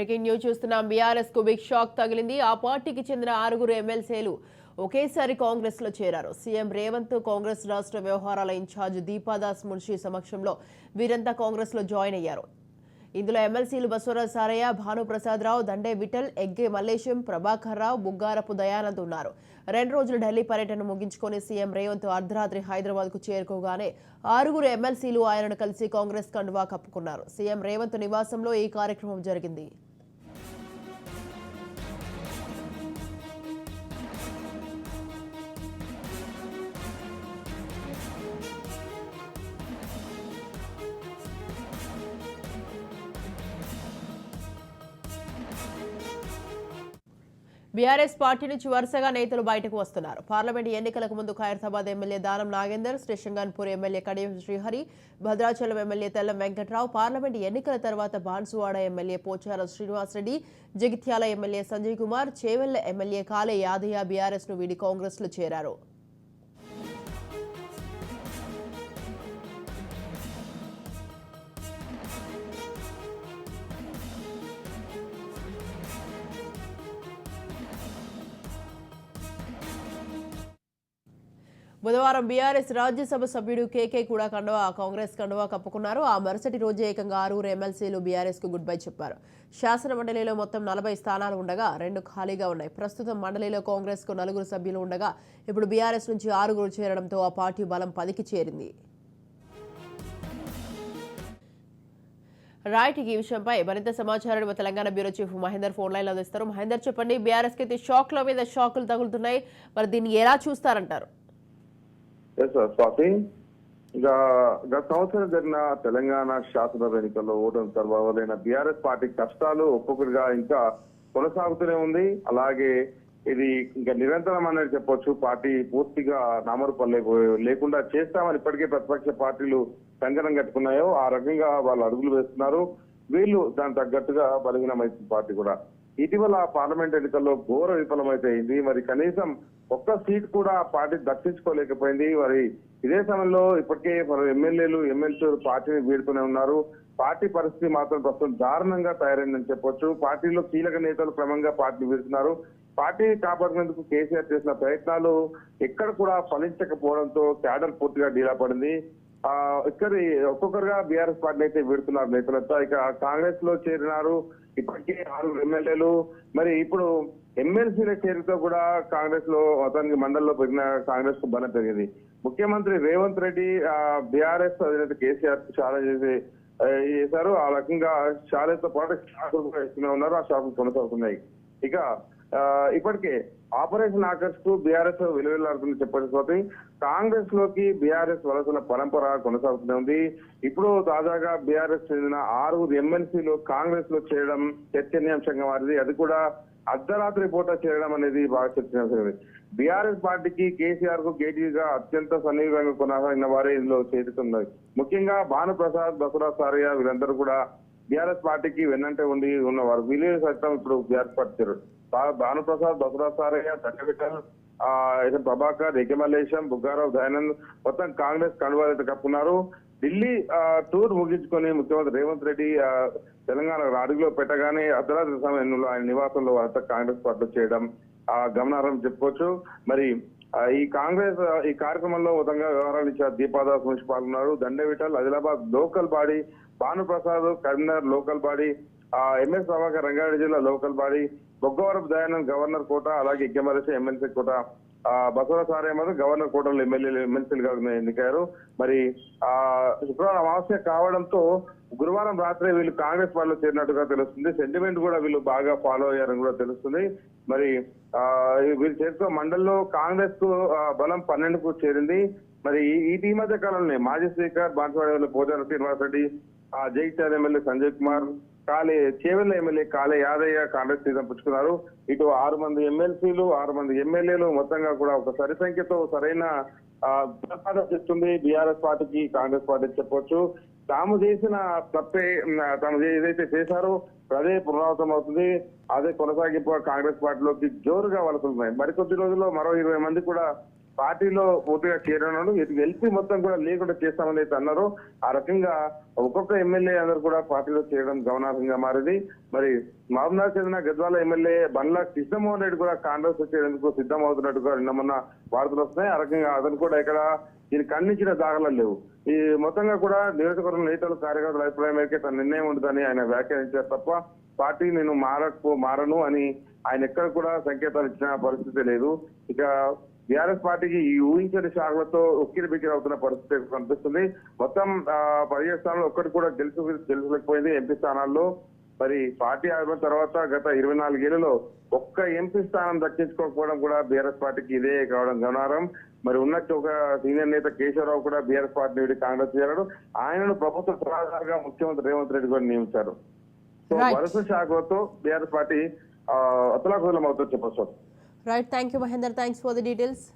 Breaking news చూస్తున్నాం. బీఆర్ఎస్కు big shock తగిలింది. ఆ పార్టీకి చెందిన ఆరుగురు ఎమ్మెల్సీలు ఒకేసారి కాంగ్రెస్లో చేరారు. సీఎం రేవంత్ కాంగ్రెస్ రాష్ట్ర వ్యవహారాల ఇన్ఛార్జ్ దీపాదాస్ మున్షి సమక్షంలో వీరంతా కాంగ్రెస్లో జాయిన్ అయ్యారు. ఇందులో ఎమ్మెల్సీలు బసవరాజ్ సారయ్య భానుప్రసాదరావు దండే విఠల్ ఎగ్గే మల్లేశం ప్రభాకర్ రావు బుగ్గారపు దయానంద్ ఉన్నారు. రెండు రోజుల ఢిల్లీ పర్యటన ముగించుకొని సీఎం రేవంత్ అర్ధరాత్రి హైదరాబాద్కు చేరుకోగానే ఆరుగురు ఎమ్మెల్సీలు ఆయనను కలిసి కాంగ్రెస్ కండువా కప్పుకున్నారు. సీఎం రేవంత్ నివాసంలో ఈ కార్యక్రమం జరిగింది. బీఆర్ఎస్ పార్టీ నుంచి వరుసగా నేతలు బయటకు వస్తున్నారు. పార్లమెంట్ ఎన్నికలకు ముందు Khairatabad MLA Danam Nagender శ్రీశంగన్పూర్ MLA Kadiyam Srihari Bhadrachalam MLA Tellam Venkatrao parliament ఎన్నికల తర్వాత Banswada MLA Pocharam Srinivas Reddy Jagtial MLA Sanjay Kumar Chevella MLA Kale Yadaiah బీఆర్ఎస్ను వీడి కాంగ్రెస్లో చేరారు. బుధవారం బీఆర్ఎస్ రాజ్యసభ సభ్యుడు కేకే కూడా కండువా కాంగ్రెస్ కండువా కప్పుకున్నారు. ఆ మరుసటి రోజే ఏకంగా ఆరుగురు ఎమ్మెల్సీలు బీఆర్ఎస్కు గుడ్ బై చెప్పారు. శాసన మండలిలో మొత్తం నలభై స్థానాలు ఉండగా రెండు ఖాళీగా ఉన్నాయి. ప్రస్తుతం మండలిలో కాంగ్రెస్కు నలుగురు సభ్యులు ఉండగా ఇప్పుడు బీఆర్ఎస్ నుంచి ఆరుగురు చేరడంతో ఆ పార్టీ బలం పదికి చేరింది. రైట్ ఈ విషయంపై మరింత సమాచారాన్ని మా Telangana bureau chief Mahender phone లైన్లో అందిస్తారు. మహేందర్ చెప్పండి బీఆర్ఎస్కి అయితే షాక్ల మీద షాకులు తగులుతున్నాయి. మరి దీన్ని ఎలా చూస్తారంటారు? స్వాతి ఇక గత సంవత్సరం జరిగిన తెలంగాణ శాసనసభ ఎన్నికల్లో ఓటమి తర్వాత బీఆర్ఎస్ పార్టీ కష్టాలు ఒక్కొక్కటిగా ఇంకా కొనసాగుతూనే ఉంది. అలాగే ఇది ఇంకా నిరంతరం అనేది చెప్పొచ్చు. పార్టీ పూర్తిగా నామరూపాలు లేకుండా చేస్తామని ఇప్పటికే ప్రతిపక్ష పార్టీలు సంఘటన కట్టుకున్నాయో ఆ రకంగా వాళ్ళు అడుగులు వేస్తున్నారు. వీళ్ళు దాని తగ్గట్టుగా బలహీనమైంది పార్టీ కూడా. ఇటీవల పార్లమెంట్ ఎన్నికల్లో ఘోర విఫలమైపోయింది మరి కనీసం ఒక్క సీట్ కూడా పార్టీ దక్కించుకోలేకపోయింది. మరి ఇదే సమయంలో ఇప్పటికే మరి ఎమ్మెల్యేలు ఎమ్మెల్సీలు పార్టీని వీడుతూనే ఉన్నారు. పార్టీ పరిస్థితి మాత్రం ప్రస్తుతం దారుణంగా తయారైందని చెప్పొచ్చు. పార్టీలో కీలక నేతలు క్రమంగా పార్టీ వీడుతున్నారు. పార్టీని కాపాడుకునేందుకు కేసీఆర్ చేసిన ప్రయత్నాలు ఎక్కడ కూడా ఫలించకపోవడంతో క్యాడర్ పూర్తిగా డీలా పడింది. ఇక్కడ ఒక్కొక్కరుగా బీఆర్ఎస్ పార్టీ అయితే విడుతున్నారు నేతలతో. ఇక కాంగ్రెస్లో చేరినారు. ఇప్పటికే ఆరుగురు ఎమ్మెల్యేలు. మరి ఇప్పుడు ఎమ్మెల్సీల చేరితో కూడా కాంగ్రెస్లో అతనికి మండలిలో పెరిగిన కాంగ్రెస్కు బలం పెరిగింది. ముఖ్యమంత్రి రేవంత్ రెడ్డి బీఆర్ఎస్ అధినేత కేసీఆర్ చాలా చేసి చేశారు. ఆ రకంగా ఛాలెంజ్తో పాటు షాకులు కూడా ఇస్తూనే ఉన్నారు. ఆ షాకులు కొనసాగుతున్నాయి. ఇక ఇప్పటికే ఆపరేషన్ ఆకర్ష్కు బీఆర్ఎస్ విలువలాడుతుంది చెప్పకపోతే కాంగ్రెస్లోకి బీఆర్ఎస్ వలసల పరంపర కొనసాగుతూనే ఉంది. ఇప్పుడు తాజాగా బీఆర్ఎస్ చెందిన ఆరుగురు ఎమ్మెల్సీలు కాంగ్రెస్లో చేయడం చర్చనీయాంశంగా మారింది. అది కూడా అర్ధరాత్రి పూట చేరడం అనేది బాగా చర్చనీయాంశం బీఆర్ఎస్ పార్టీకి కేసీఆర్కు కేటీగా అత్యంత సన్నిహితంగా కొనసాగిన వారే ఇందులో చేరుతున్నారు. ముఖ్యంగా భానుప్రసాద్ బసవరాజ్ సారయ్య వీరందరూ కూడా బీఆర్ఎస్ పార్టీకి వెన్నంటే ఉండి ఉన్నవారు. వీళ్ళు సైతం ఇప్పుడు బీఆర్ఎస్ పార్టీ భానుప్రసాద్ బసవరాజ్ సారయ్య దట్టవిఠల్ ఆ ప్రభాకర్ ఎగమల్లేశం బుగ్గారావు దయానంద్ మొత్తం కాంగ్రెస్ కండువాలు కప్పుకున్నారు ఢిల్లీ టూర్ ముగించుకొని ముఖ్యమంత్రి రేవంత్ రెడ్డి తెలంగాణ అడుగులో పెట్టగానే అర్ధరాత్రి సమయంలో ఆయన నివాసంలో వారితో కాంగ్రెస్ పార్టీ చేయడం ఆ గమనార్హం చెప్పుకోవచ్చు. మరి ఈ కాంగ్రెస్ ఈ కార్యక్రమంలో ఉదంగా వ్యవహారాలు ఇచ్చారు దీపాదాస్ మున్సిపాల్ ఉన్నారు Dande Adilabad local body Bhanuprasad Karimnagar local body ఆ ఎంఎస్ ప్రభాకర్ రంగారెడ్డి జిల్లా local body Boggavarapu Dayanand governor quota అలాగే ఇగ్గమరసి ఎమ్మెల్సీ కోట బసవరాజ సార్ మాత్రం గవర్నర్ కోటలో ఎమ్మెల్యేలు ఎమ్మెల్సీలుగా ఎన్నికారు మరి ఆ శుక్రవారం అమావాస్య కావడంతో గురువారం రాత్రి వీళ్ళు కాంగ్రెస్ పార్టీలో చేరినట్టుగా తెలుస్తుంది. సెంటిమెంట్ కూడా వీళ్ళు బాగా ఫాలో అయ్యారని కూడా తెలుస్తుంది. మరి ఆ వీళ్ళు చేరుకో మండల్లో కాంగ్రెస్కు బలం పన్నెండుకు చేరింది. మరి ఈ- ఈ మధ్య కాలంలో మాజీ స్పీకర్ బాన్సువాడ పోచారం శ్రీనివాసరెడ్డి ఆ Jagtial MLA Sanjay Kumar Kale Chevella MLA Kale Yadaiah Congress సీజన్ పుచ్చుకున్నారు. ఇటు ఆరు మంది ఎమ్మెల్సీలు ఆరు మంది ఎమ్మెల్యేలు మొత్తంగా కూడా ఒక సరి సంఖ్యతో సరైన ఆ, గుణపాఠం బీఆర్ఎస్ పార్టీకి కాంగ్రెస్ పార్టీ చెప్పొచ్చు. తాము చేసిన తప్పే ఉమ్, తాము ఏదైతే చేశారో అదే పునరావృతం అవుతుంది. అదే కొనసాగింపు కాంగ్రెస్ పార్టీలోకి జోరుగా వలసలున్నాయి. మరికొద్ది రోజుల్లో మరో ఇరవై మంది కూడా పార్టీలో పూర్తిగా చేరనున్నాడు ఇది ఎల్పీ మొత్తం కూడా లేకుండా చేస్తామని అయితే అన్నారు. ఆ రకంగా ఒక్కొక్క ఎమ్మెల్యే అందరూ కూడా పార్టీలో చేయడం గమనార్హంగా మారింది. మరి మహబూబ్నగర్ చెందిన గద్వాల ఎమ్మెల్యే బండ్ల కృష్ణమోహన్ రెడ్డి కూడా కాంగ్రెస్ వచ్చేందుకు సిద్ధం అవుతున్నట్టుగా నిన్న మొన్న వార్తలు వస్తున్నాయి. ఆ రకంగా అతను కూడా ఇక్కడ దీనికి ఖండించిన దాఖలు లేవు. ఈ మొత్తంగా కూడా నియోజకవర్గం నేతలు కార్యకర్తల అభిప్రాయం మేరకే తన నిర్ణయం ఉంటుందని ఆయన వ్యాఖ్యానించారు తప్ప పార్టీ నేను మారకు మారను అని ఆయన ఎక్కడ కూడా సంకేతాలు ఇచ్చిన పరిస్థితి లేదు. ఇక బీఆర్ఎస్ పార్టీకి ఈ ఊహించని శాఖలతో ఉక్కిరి బిక్కిరి అవుతున్న పరిస్థితి కనిపిస్తుంది. మొత్తం ఆ, పదిహేడు స్థానాలు ఒక్కటి కూడా గెలుసు గెలుచలేకపోయింది ఎంపీ స్థానాల్లో. మరి పార్టీ ఆవిర్భావం తర్వాత గత ఇరవై నాలుగేళ్ళలో ఒక్క ఎంపీ స్థానం దక్కించుకోకపోవడం కూడా బీఆర్ఎస్ పార్టీకి ఇదే కావడం గమనారం మరి ఉన్నట్టు ఒక సీనియర్ నేత కేశవరావు కూడా బీఆర్ఎస్ పార్టీ నుండి కాంగ్రెస్ చేరాడు. ఆయనను ప్రభుత్వ సలహాదారుగా ముఖ్యమంత్రి రేవంత్ రెడ్డి కూడా నియమించారు. సో. వరుస శాఖలతో బీఆర్ఎస్ పార్టీ అతలాకుతలం అవుతుందని చెప్పొచ్చు. Right, thank you Mahendra, thanks for the details.